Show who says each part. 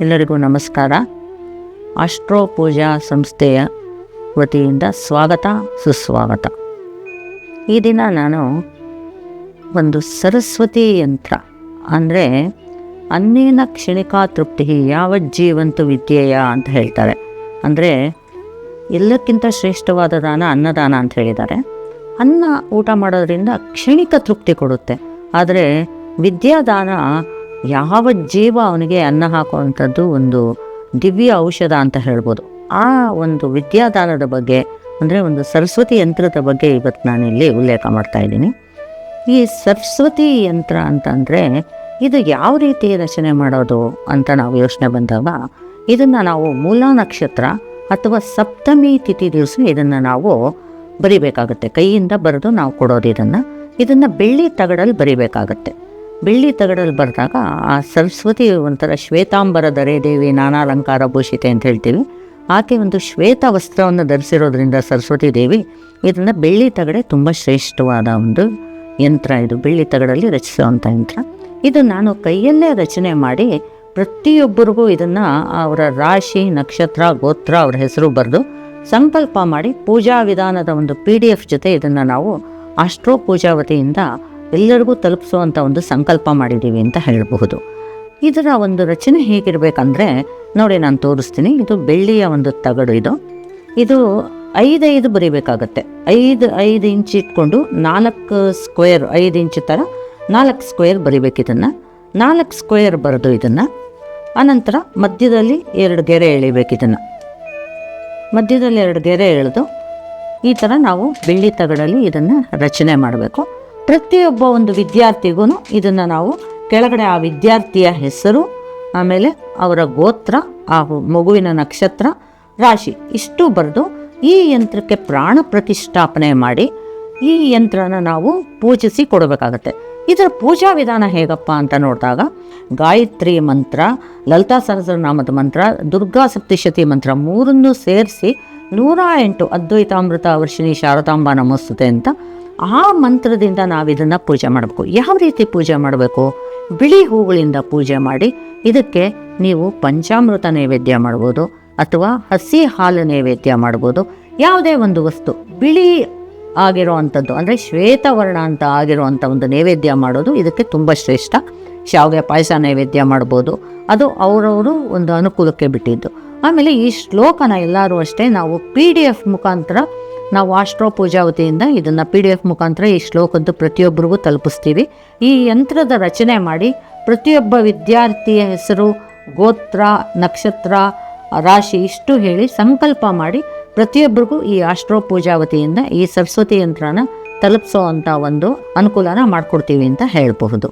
Speaker 1: ಎಲ್ಲರಿಗೂ ನಮಸ್ಕಾರ. ಅಸ್ಟ್ರೋ ಪೂಜಾ ಸಂಸ್ಥೆಯ ವತಿಯಿಂದ ಸ್ವಾಗತ, ಸುಸ್ವಾಗತ. ಈ ದಿನ ನಾನು ಒಂದು ಸರಸ್ವತಿ ಯಂತ್ರ, ಅಂದರೆ ಅನ್ನೇನ ಕ್ಷಣಿಕಾ ತೃಪ್ತಿ, ಯಾವ ಜೀವಂತು ವಿದ್ಯೆಯ ಅಂತ ಹೇಳ್ತಾರೆ. ಅಂದರೆ ಎಲ್ಲಕ್ಕಿಂತ ಶ್ರೇಷ್ಠವಾದ ದಾನ ಅನ್ನದಾನ ಅಂತ ಹೇಳಿದ್ದಾರೆ. ಅನ್ನ ಊಟ ಮಾಡೋದ್ರಿಂದ ಕ್ಷಣಿಕ ತೃಪ್ತಿ ಕೊಡುತ್ತೆ. ಆದರೆ ವಿದ್ಯಾದಾನ ಯಾವ ಜೀವ ಅವನಿಗೆ ಅನ್ನ ಹಾಕುವಂಥದ್ದು ಒಂದು ದಿವ್ಯ ಔಷಧ ಅಂತ ಹೇಳ್ಬೋದು. ಆ ಒಂದು ವಿದ್ಯಾದಾನದ ಬಗ್ಗೆ ಅಂದರೆ ಒಂದು ಸರಸ್ವತಿ ಯಂತ್ರದ ಬಗ್ಗೆ ಇವತ್ತು ನಾನು ಇಲ್ಲಿ ಉಲ್ಲೇಖ ಮಾಡ್ತಾ ಇದ್ದೀನಿ. ಈ ಸರಸ್ವತಿ ಯಂತ್ರ ಅಂತಂದರೆ ಇದು ಯಾವ ರೀತಿ ರಚನೆ ಮಾಡೋದು ಅಂತ ನಾವು ಯೋಚನೆ ಬಂದಾಗ ಇದನ್ನು ನಾವು ಮೂಲ ನಕ್ಷತ್ರ ಅಥವಾ ಸಪ್ತಮಿ ತಿಥಿ ದಿವಸ ಇದನ್ನು ನಾವು ಬರಿಬೇಕಾಗುತ್ತೆ. ಕೈಯಿಂದ ಬರೆದು ನಾವು ಕೊಡೋದು ಇದನ್ನು. ಇದನ್ನು ಬೆಳ್ಳಿ ತಗಡಲ್ಲಿ ಬರಿಬೇಕಾಗತ್ತೆ. ಬೆಳ್ಳಿ ತಗಡಲ್ಲಿ ಬರೆದಾಗ ಆ ಸರಸ್ವತಿ ಒಂಥರ ಶ್ವೇತಾಂಬರ ಧರೆ ದೇವಿ ನಾನಾಲಂಕಾರ ಭೂಷಿತೆ ಅಂತ ಹೇಳ್ತೀವಿ. ಆಕೆ ಒಂದು ಶ್ವೇತ ವಸ್ತ್ರವನ್ನು ಧರಿಸಿರೋದ್ರಿಂದ ಸರಸ್ವತಿ ದೇವಿ ಇದರಿಂದ ಬೆಳ್ಳಿ ತಗಡೆ ತುಂಬ ಶ್ರೇಷ್ಠವಾದ ಒಂದು ಯಂತ್ರ ಇದು. ಬೆಳ್ಳಿ ತಗಡಲ್ಲಿ ರಚಿಸುವಂಥ ಯಂತ್ರ. ಇದು ನಾನು ಕೈಯಲ್ಲೇ ರಚನೆ ಮಾಡಿ ಪ್ರತಿಯೊಬ್ಬರಿಗೂ ಇದನ್ನು ಅವರ ರಾಶಿ, ನಕ್ಷತ್ರ, ಗೋತ್ರ ಅವರ ಹೆಸರು ಬರೆದು ಸಂಕಲ್ಪ ಮಾಡಿ ಪೂಜಾ ವಿಧಾನದ ಒಂದು ಪಿ ಡಿ ಎಫ್ ಜೊತೆ ಇದನ್ನು ನಾವು ಅಷ್ಟ್ರೋ ಪೂಜಾ ವತಿಯಿಂದ ಎಲ್ಲರಿಗೂ ತಲುಪಿಸುವಂಥ ಒಂದು ಸಂಕಲ್ಪ ಮಾಡಿದ್ದೀವಿ ಅಂತ ಹೇಳಬಹುದು. ಇದರ ಒಂದು ರಚನೆ ಹೇಗಿರಬೇಕಂದ್ರೆ, ನೋಡಿ ನಾನು ತೋರಿಸ್ತೀನಿ. ಇದು ಬೆಳ್ಳಿಯ ಒಂದು ತಗಡು ಇದು. ಇದು ಐದೈದು ಬರೀಬೇಕಾಗತ್ತೆ. ಐದು ಐದು ಇಂಚ್ ಇಟ್ಕೊಂಡು ನಾಲ್ಕು ಸ್ಕ್ವೇರ್, ಐದು ಇಂಚ್ ಥರ ನಾಲ್ಕು ಸ್ಕ್ವೇರ್ ಬರಿಬೇಕು ಇದನ್ನು. ನಾಲ್ಕು ಸ್ಕ್ವೇರ್ ಬರೆದು ಇದನ್ನು. ಆನಂತರ ಮಧ್ಯದಲ್ಲಿ ಎರಡು ಗೆರೆ ಎಳಿಬೇಕು ಇದನ್ನು. ಮಧ್ಯದಲ್ಲಿ ಎರಡು ಗೆರೆ ಎಳೆದು ಈ ಥರ ನಾವು ಬೆಳ್ಳಿ ತಗಡಲ್ಲಿ ಇದನ್ನು ರಚನೆ ಮಾಡಬೇಕು. ಪ್ರತಿಯೊಬ್ಬ ಒಂದು ವಿದ್ಯಾರ್ಥಿಗೂ ಇದನ್ನು ನಾವು ಕೆಳಗಡೆ ಆ ವಿದ್ಯಾರ್ಥಿಯ ಹೆಸರು, ಆಮೇಲೆ ಅವರ ಗೋತ್ರ, ಆ ಮಗುವಿನ ನಕ್ಷತ್ರ, ರಾಶಿ ಇಷ್ಟು ಬರೆದು ಈ ಯಂತ್ರಕ್ಕೆ ಪ್ರಾಣ ಪ್ರತಿಷ್ಠಾಪನೆ ಮಾಡಿ ಈ ಯಂತ್ರನ ನಾವು ಪೂಜಿಸಿ ಕೊಡಬೇಕಾಗತ್ತೆ. ಇದರ ಪೂಜಾ ವಿಧಾನ ಹೇಗಪ್ಪ ಅಂತ ನೋಡಿದಾಗ ಗಾಯತ್ರಿ ಮಂತ್ರ, ಲಲಿತಾ ಸಹಸ್ರನಾಮದ ಮಂತ್ರ, ದುರ್ಗಾ ಸಪ್ತಿಶತಿ ಮಂತ್ರ ಮೂರನ್ನು ಸೇರಿಸಿ ನೂರ ಎಂಟು ಅದ್ವೈತಾಮೃತ ವರ್ಷಿಣಿ ಶಾರದಾಂಬ ನಮಸ್ತುತೆ ಅಂತ ಆ ಮಂತ್ರದಿಂದ ನಾವು ಇದನ್ನು ಪೂಜೆ ಮಾಡಬೇಕು. ಯಾವ ರೀತಿ ಪೂಜೆ ಮಾಡಬೇಕು? ಬಿಳಿ ಹೂಗಳಿಂದ ಪೂಜೆ ಮಾಡಿ, ಇದಕ್ಕೆ ನೀವು ಪಂಚಾಮೃತ ನೈವೇದ್ಯ ಮಾಡ್ಬೋದು ಅಥವಾ ಹಸಿ ಹಾಲು ನೈವೇದ್ಯ ಮಾಡ್ಬೋದು. ಯಾವುದೇ ಒಂದು ವಸ್ತು, ಬಿಳಿ ಆಗಿರೋ ಅಂಥದ್ದು ಅಂದರೆ ಶ್ವೇತವರ್ಣ ಅಂತ ಆಗಿರುವಂಥ ಒಂದು ನೈವೇದ್ಯ ಮಾಡೋದು ಇದಕ್ಕೆ ತುಂಬ ಶ್ರೇಷ್ಠ. ಶಾವಿಗೆ ಪಾಯಸ ನೈವೇದ್ಯ ಮಾಡ್ಬೋದು. ಅದು ಅವರವರು ಒಂದು ಅನುಕೂಲಕ್ಕೆ ಬಿಟ್ಟಿದ್ದು. ಆಮೇಲೆ ಈ ಶ್ಲೋಕನ ಎಲ್ಲರೂ ಅಷ್ಟೇ ನಾವು ಪಿ ಡಿ ಎಫ್ ಮುಖಾಂತರ ನಾವು ಆಶ್ರೋ ಪೂಜಾ ವತಿಯಿಂದ ಇದನ್ನು ಪಿ ಡಿ ಎಫ್ ಮುಖಾಂತರ ಈ ಶ್ಲೋಕದ್ದು ಪ್ರತಿಯೊಬ್ಬರಿಗೂ ತಲುಪಿಸ್ತೀವಿ. ಈ ಯಂತ್ರದ ರಚನೆ ಮಾಡಿ ಪ್ರತಿಯೊಬ್ಬ ವಿದ್ಯಾರ್ಥಿಯ ಹೆಸರು, ಗೋತ್ರ, ನಕ್ಷತ್ರ, ರಾಶಿ ಇಷ್ಟು ಹೇಳಿ ಸಂಕಲ್ಪ ಮಾಡಿ ಪ್ರತಿಯೊಬ್ಬರಿಗೂ ಈ ಆಶ್ರೋ ಪೂಜಾ ವತಿಯಿಂದ ಈ ಸರಸ್ವತಿ ಯಂತ್ರನ ತಲುಪಿಸೋ ಅಂಥ ಒಂದು ಅನುಕೂಲನ ಮಾಡಿಕೊಡ್ತೀವಿ ಅಂತ ಹೇಳಬಹುದು.